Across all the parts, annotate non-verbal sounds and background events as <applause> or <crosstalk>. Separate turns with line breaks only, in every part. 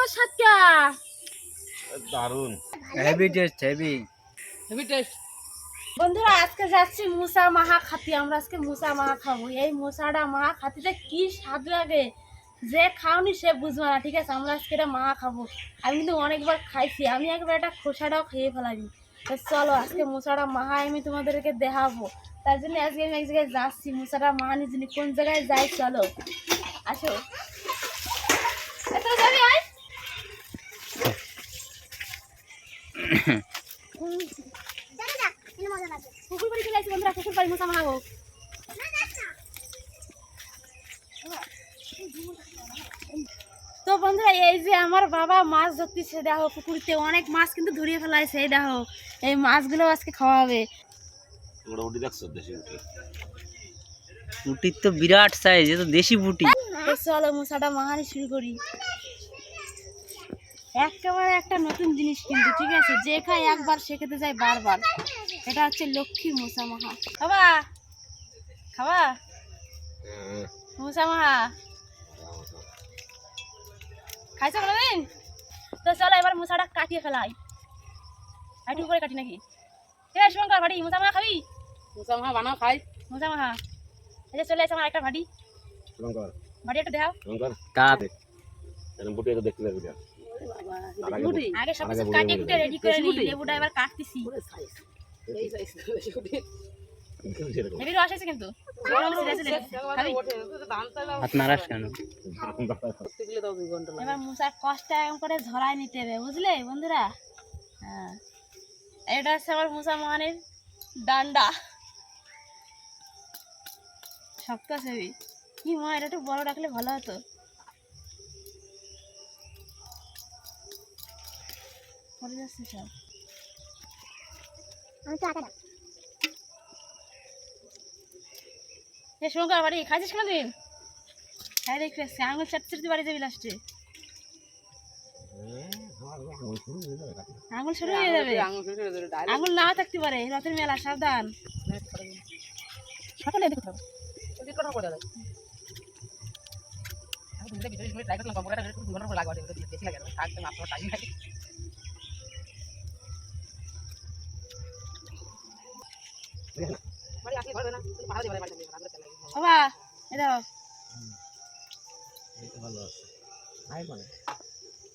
তোর সাথে
দারুণ
heavy taste heavy
heavy taste
বন্ধুরা আজকে যাচ্ছি মুসা মাহা খাতি। আমরা আজকে মুসা মাহা খাব। এই মুসাটা মাহা খাতিতে কি স্বাদ লাগে? যে খাওনি সে বুঝবে না ঠিক আছে? আমরা আজকে এটা মাহা খাব। আমি কিন্তু অনেকবার খাইছি। আমি একবার একটা খোসাটাও খেয়ে ফেলাবি। তো চলো আজকে মুসাটা মাহা আমি তোমাদেরকে দেখাবো। তার জন্য আজকে আমি এক জায়গায় যাচ্ছি। মুসাটা মাহা নিজে কোন জায়গায় যাই চলো। আসো এ, তোরা যাবি আয় পুকুর বাড়ি চলে আসছি বন্ধুরা পুকুর বাড়ি মুসা মাহা হোক তো বন্ধুরা এই যে আমার বাবা মাছ ধরতেছে দেখো পুকুরিতে অনেক মাছ কিন্তু ধরিয়ে ফেলাইছে এই দেখো এই মাছগুলো আজকে খাওয়া হবে
ওটা দেখছ দেশি উঠে
পুটির তো বিরাট সাইজ এ তো দেশি পুটি।
চলো মশাটা মাহানি শুরু করি। একেবারে একটা নতুন জিনিস কিন্তু ঠিক আছে? যে খায় একবার সে খেতে যায় বারবার। এটা হচ্ছে লক্ষ্মী মশা মাহা খাবা? খাবা? মশা মাহা খাইছো কোনোদিন? তো চলো এবার মশাটা কাটিয়ে ফেলাই। একটু করে কাটি নাকি? ঠিক আছে শঙ্কর ভাটি মাহা খাবি?
মুসা মাহা বানাও খাই।
মশা মাহা এই যে চলে আসে আমার একটা ভাটি।
লঙ্কর
ভাটি একটু দেখাও।
কাপ
এরকম বুটি তো দেখতে লাগবে আগে
সব কিছু
বলে
কুটে রেডি করে নিই লেবুটা এবার কাটতেছি।
এই সাইজ বেশি বুটি
যেরকম
হেভি রস আছে কিন্তু। গরম আছে, আছে, আছে। খাবি?
হাত নারাস কেন?
দাও দুই ঘণ্টা
এবার মুসার কষ্ট এরকম করে ঝরাই নিতে হবে বুঝলে বন্ধুরা? হ্যাঁ। এটা হচ্ছে আমার মুসা মহানের ডান্ডা। শক্ত আছে কি মা এটা একটু বড় রাখলে ভালো হতো। পড়ে যাচ্ছে সব। এ শঙ্কর বাড়ি খাইছিস কোনো দিন খাই দেখবি আজকে আঙুল চাটতে চাটতে বাড়ি যাবি লাস্টে আঙুল শুরু হয়ে যাবে।
আঙুল
নাও থাকতে পারে রথের মেলা সাবধান। সকালে দেখো তো।
কথা বলে আমি ভিডিও শুনে ট্রাই করলাম দুটো করে লাগবে বেশি লাগে না থাকতে আপনার টাইম লাগে
বাবা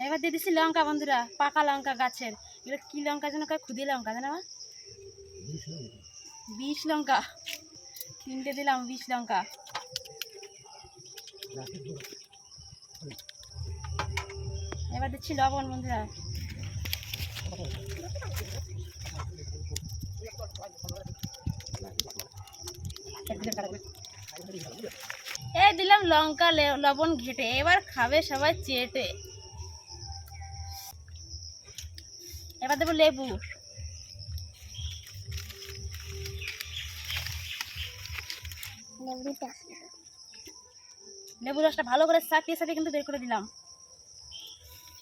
এবার দিয়ে দিচ্ছি লঙ্কা বন্ধুরা পাকা লঙ্কা গাছের। এগুলো কি লঙ্কা যেন কয় খুদি লঙ্কা জানো বিষ লঙ্কা। তিনটে দিলাম বিষ লঙ্কা। এবার দিচ্ছি লবণ বন্ধুরা। এই দিলাম লঙ্কা লবণ ঘেটে। এবার খাবে সবাই চেটে। এবার দেবো লেবু। লেবু রসটা। ভালো করে চাটিয়ে চাটিয়ে কিন্তু বের করে দিলাম।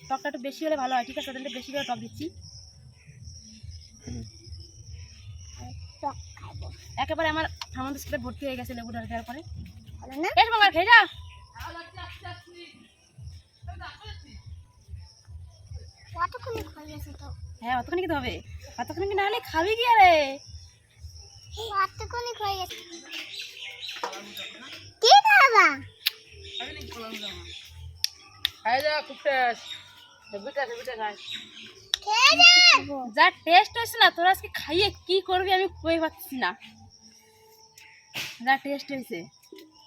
টকটা একটু বেশি হলে ভালো হয় ঠিক আছে? তাহলে বেশি করে টক দিচ্ছি। একেবারে আমার থামান্ত স্কুলে ভর্তি হয়ে গেছে লেবুটা দেওয়ার পরে। বাবা খেয়ে যা। হ্যাঁ অতক্ষণ কি হবে। অতক্ষণ কি না হলে খাবি কি আরে?
খাই যা খুব টেস্ট হেভিটা হেভিটা খাই।
যা। টেস্ট হয়েছে না তোরা আজকে খাইয়ে কি করবি আমি কই পাচ্ছি না। যা টেস্ট হয়েছে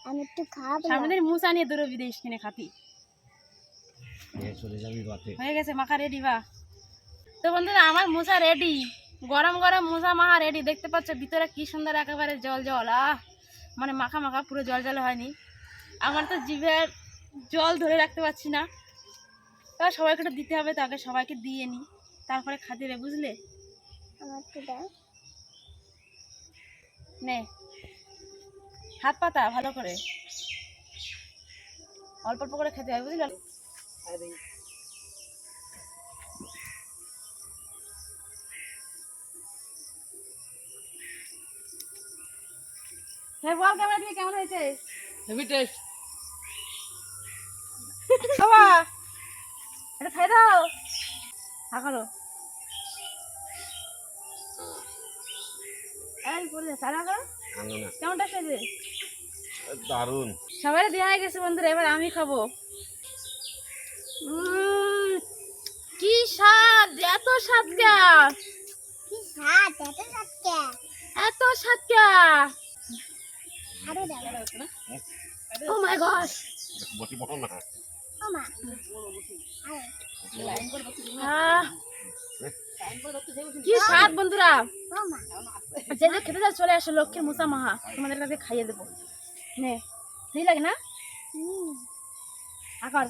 আমি একটু খাব
মুসা নিয়ে দূরে বিদেশ কিনে খাতি।
চলে যাবি বাতে
হয়ে গেছে মাখা রেডি বা। তো বন্ধুরা আমার মুসা রেডি গরম গরম মুসা মাখা রেডি দেখতে পাচ্ছ ভিতরে কি সুন্দর একেবারে জল জল। আহ মানে মাখা মাখা পুরো জল জল হয়নি। আমার তো জিভে জল ধরে রাখতে পারছি না। তা সবাইকে একটু দিতে হবে তাকে সবাইকে দিয়ে নি। তারপরে খাতে হবে বুঝলে?
আমার
নে। হাত পাতা ভালো করে। অল্প অল্প করে খেতে হয় বুঝলি? হ্যাঁ বল ক্যামেরা দিয়ে কেমন হয়েছে?
হেভি টেস্ট
বাবা এটা খাই দাও। এই বলে সারা করো কেমনটা খেয়েছে?
দারুণ।
সবাই দেওয়া হয়ে গেছে বন্ধুরা এবার আমি খাব। কি স্বাদ এত স্বাদ কা?
কি স্বাদ এত স্বাদকে
এত স্বাদ কা?
আরও দাও।
Oh my god.
বসি বড় না।
ও মা।
কি স্বাদ বন্ধুরা? যে যে খেতে চলে আসো, লক্ষ্মীর মুসা মাহা তোমাদের কাছে খাইয়ে দেবো। নে, ঠিক লাগে না? আকার।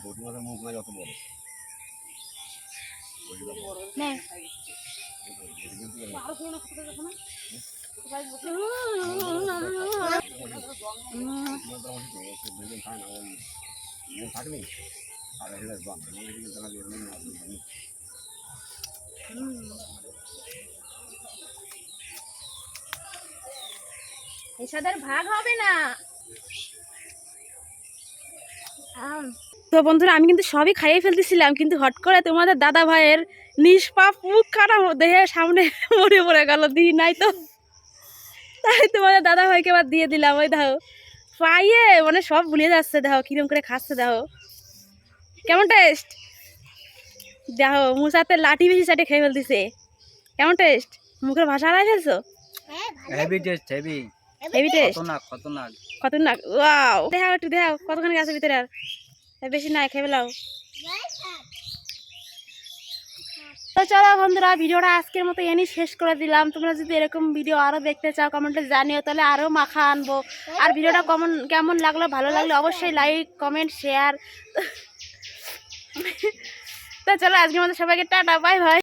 তো বন্ধুরা, আমি কিন্তু সবই খাইয়ে ফেলতেছিলাম, কিন্তু হট করে তোমাদের দাদা ভাইয়ের নিষ্পাপ মুখ খারাপ দেহে সামনে <laughs> মরে পড়ে গেল দিই নাই তো। তাই তোমাদের দাদা ভাইকে আবার দিয়ে দিলাম, ওই দেখো। পাইয়ে মানে সব ভুলে যাচ্ছে, দেখো, কিরম করে খাচ্ছে, দেখো। কেমন টেস্ট দেখো মুসাতে লাঠি বেশি চাটে খেয়ে ফেলতেছে। কেমন টেস্ট মুখের ভাষা হারাই ফেলছো?
হ্যাঁ
heavy taste heavy
heavy taste
খতরনাক খতরনাক।
কত ওয়াও দেখাও একটু দেখাও আছে ভিতরে আর। বেশি নাই খেয়ে ফেলাও। তো চলো বন্ধুরা ভিডিওটা আজকের মতো এনেই শেষ করে দিলাম। তোমরা যদি এরকম ভিডিও আরও দেখতে চাও কমেন্টে জানিও তাহলে আরও মাখা আনব। আর ভিডিওটা কেমন কেমন লাগল ভালো লাগলে অবশ্যই লাইক কমেন্ট শেয়ার তো চলো আজকের মতো সবাইকে টাটা বাই বাই।